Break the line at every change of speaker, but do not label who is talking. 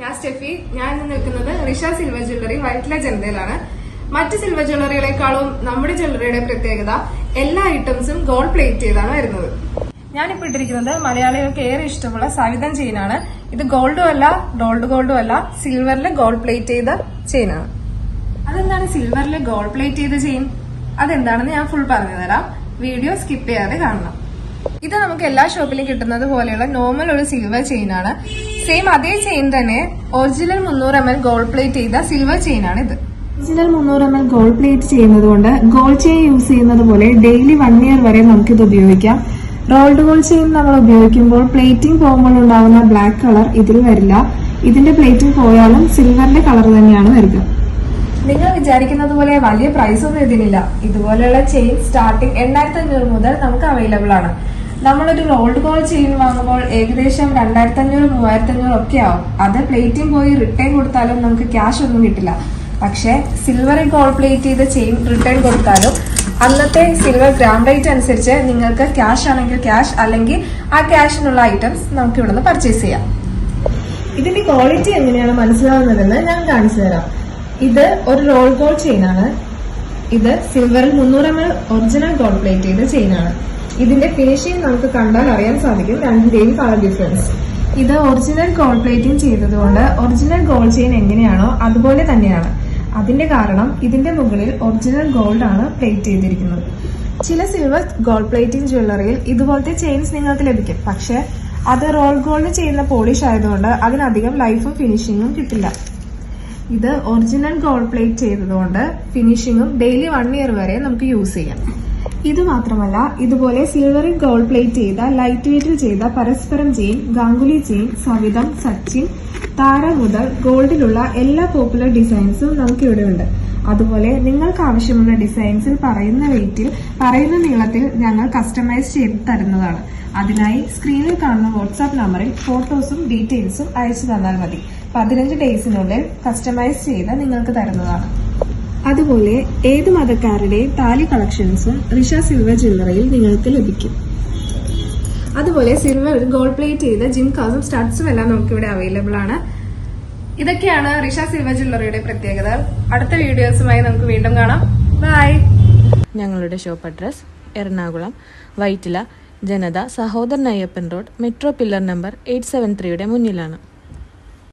ഞാൻ സ്റ്റെഫി. ഞാൻ ഇന്ന് നിൽക്കുന്നത് റിഷ സിൽവർ ജ്വല്ലറി വൈറ്റില ജനതയിലാണ്. മറ്റ് സിൽവർ ജ്വല്ലറികളെക്കാളും നമ്മുടെ ജ്വല്ലറിയുടെ പ്രത്യേകത എല്ലാ ഐറ്റംസും ഗോൾഡ് പ്ലേറ്റ് ചെയ്താണ് വരുന്നത്. ഞാനിപ്പോ ഇട്ടിരിക്കുന്നത് മലയാളികൾക്ക് ഏറെ ഇഷ്ടമുള്ള സവിതം ചെയിനാണ് ഇത് ഗോൾഡും അല്ല ഡോൾഡ് ഗോൾഡും അല്ല സിൽവറിൽ ഗോൾഡ് പ്ലേറ്റ് ചെയ്ത ചെയിനാണ് അതെന്താണ് സിൽവറിൽ ഗോൾഡ് പ്ലേറ്റ് ചെയ്ത ചെയിൻ അതെന്താണെന്ന് ഞാൻ ഫുൾ പറഞ്ഞു തരാം. വീഡിയോ സ്കിപ്പ് ചെയ്യാതെ കാണണം. ഇത് നമുക്ക് എല്ലാ ഷോപ്പിലും കിട്ടുന്നത് പോലെയുള്ള നോർമൽ ഒരു സിൽവർ ചെയിൻ ആണ്. സെയിം അതേ ചെയിൻ തന്നെ. ഒറിജിനൽ മുന്നൂറ് എം എൽ ഗോൾഡ് പ്ലേറ്റ് ചെയ്ത സിൽവർ ചെയിൻ ആണ് ഇത്. ഒറിജിനൽ മുന്നൂറ് എം എൽ ഗോൾഡ് പ്ലേറ്റ് ചെയ്യുന്നത് കൊണ്ട് ഗോൾഡ് ചെയിൻ യൂസ് ചെയ്യുന്നത് പോലെ ഡെയിലി വൺ ഇയർ വരെ നമുക്കിത് ഉപയോഗിക്കാം. റോൾഡ് ഗോൾഡ് ചെയിൻ നമ്മൾ ഉപയോഗിക്കുമ്പോൾ പ്ലേറ്റിംഗ് പോകുമ്പോൾ ഉണ്ടാവുന്ന ബ്ലാക്ക് കളർ ഇതിൽ വരില്ല. ഇതിന്റെ പ്ലേറ്റിംഗ് പോയാലും സിൽവറിന്റെ കളർ തന്നെയാണ് വരിക. നിങ്ങൾ വിചാരിക്കുന്നത് പോലെ വലിയ പ്രൈസ് ഒന്നും ഇതിനില്ല ഇതുപോലെയുള്ള ചെയിൻ സ്റ്റാർട്ടിംഗ് എണ്ണായിരത്തി അഞ്ഞൂറ് മുതൽ നമുക്ക് അവൈലബിൾ ആണ്. നമ്മളൊരു റോൾഡ് ഗോൾ ചെയിൻ വാങ്ങുമ്പോൾ ഏകദേശം രണ്ടായിരത്തി അഞ്ഞൂറ് മൂവായിരത്തി അഞ്ഞൂറ് ഒക്കെ ആവും. അത് പ്ലേറ്റിംഗ് പോയി റിട്ടേൺ കൊടുത്താലും നമുക്ക് ക്യാഷ് ഒന്നും കിട്ടില്ല. പക്ഷേ സിൽവർ ഗോൾഡ് പ്ലേറ്റ് ചെയ്ത ചെയിൻ റിട്ടേൺ കൊടുത്താലും അന്നത്തെ സിൽവർ ഗ്രാം റേറ്റ് അനുസരിച്ച് നിങ്ങൾക്ക് ക്യാഷ് ആണെങ്കിൽ ക്യാഷ് അല്ലെങ്കിൽ ആ ക്യാഷിനുള്ള ഐറ്റംസ് നമുക്ക് ഇവിടുന്ന് പർച്ചേസ് ചെയ്യാം. ഇതിന്റെ ക്വാളിറ്റി എങ്ങനെയാണ് മനസ്സിലാവുന്നതെന്ന് ഞാൻ കാണിച്ചു തരാം. ഇത് ഒരു റോൾ ഗോൾഡ് ചെയിൻ ആണ്. ഇത് സിൽവറിൽ മുന്നൂറ് M L original gold plate ചെയ്ത ചെയിൻ ആണ്. ഇതിന്റെ ഫിനിഷിംഗ് നമുക്ക് കണ്ടാൽ അറിയാൻ സാധിക്കും രണ്ടിന്റെയും കളർ ഡിഫറൻസ് ഇത് ഒറിജിനൽ ഗോൾഡ് പ്ലേറ്റിംഗ് ചെയ്തതുകൊണ്ട് ഒറിജിനൽ ഗോൾഡ് ചെയിൻ എങ്ങനെയാണോ അതുപോലെ തന്നെയാണ്. അതിന്റെ കാരണം ഇതിന്റെ മുകളിൽ ഒറിജിനൽ ഗോൾഡ് ആണ് പ്ലേറ്റ് ചെയ്തിരിക്കുന്നത്. ചില സിൽവർ ഗോൾഡ് പ്ലേറ്റിംഗ് ജ്വല്ലറിയിൽ ഇതുപോലത്തെ ചെയിൻസ് നിങ്ങൾക്ക് ലഭിക്കും. പക്ഷെ അത് റോൾ ഗോൾഡ് ചെയ്യുന്ന പോളിഷ് ആയതുകൊണ്ട് അതിനധികം ലൈഫും ഫിനിഷിങ്ങും കിട്ടില്ല. ഇത് ഒറിജിനൽ ഗോൾഡ് പ്ലേറ്റ് ചെയ്തതുകൊണ്ട് ഫിനിഷിങ്ങും ഡെയിലി വൺ ഇയർ വരെ നമുക്ക് യൂസ് ചെയ്യാം. ഇത് മാത്രമല്ല ഇതുപോലെ സിൽവറിൽ ഗോൾഡ് പ്ലേറ്റ് ചെയ്ത ലൈറ്റ് വെയിറ്റിൽ ചെയ്ത പരസ്പരം ചെയിൻ ഗാംഗുലി ചെയിൻ സവിതം സച്ചിൻ താര മുതൽ ഗോൾഡിലുള്ള എല്ലാ പോപ്പുലർ ഡിസൈൻസും നമുക്ക് ഇവിടെ ഉണ്ട്. അതുപോലെ നിങ്ങൾക്ക് ആവശ്യമുള്ള ഡിസൈൻസിൽ പറയുന്ന വെയിറ്റിൽ പറയുന്ന നീളത്തിൽ ഞങ്ങൾ കസ്റ്റമൈസ് ചെയ്ത് തരുന്നതാണ്. അതിനായി സ്ക്രീനിൽ കാണുന്ന വാട്സാപ്പ് നമ്പറിൽ ഫോട്ടോസും ഡീറ്റെയിൽസും അയച്ചു തന്നാൽ മതി. പതിനഞ്ച് ഡേയ്സിനുള്ളിൽ കസ്റ്റമൈസ് ചെയ്ത് നിങ്ങൾക്ക് തരുന്നതാണ്. അതുപോലെ ഏത് മതക്കാരുടെയും താലി കളക്ഷൻസും റിഷ സിൽവർ ജ്വല്ലറിയിൽ നിങ്ങൾക്ക് ലഭിക്കും. അതുപോലെ സിൽവർ ഗോൾഡ് പ്ലേറ്റ് ചെയ്ത ജിം കാസും സ്റ്റഡ്സും എല്ലാം നമുക്ക് ഇവിടെ അവൈലബിൾ ആണ്. ഇതൊക്കെയാണ് റിഷ സിൽവർ ജ്വല്ലറിയുടെ പ്രത്യേകത. അടുത്ത വീഡിയോസുമായി നമുക്ക് വീണ്ടും കാണാം. ബൈ
ഞങ്ങളുടെ shop address Ernakulam Vyttila Janatha Sahodaran Ayyappan road metro pillar number eight seven ത്രീയുടെ മുന്നിലാണ്.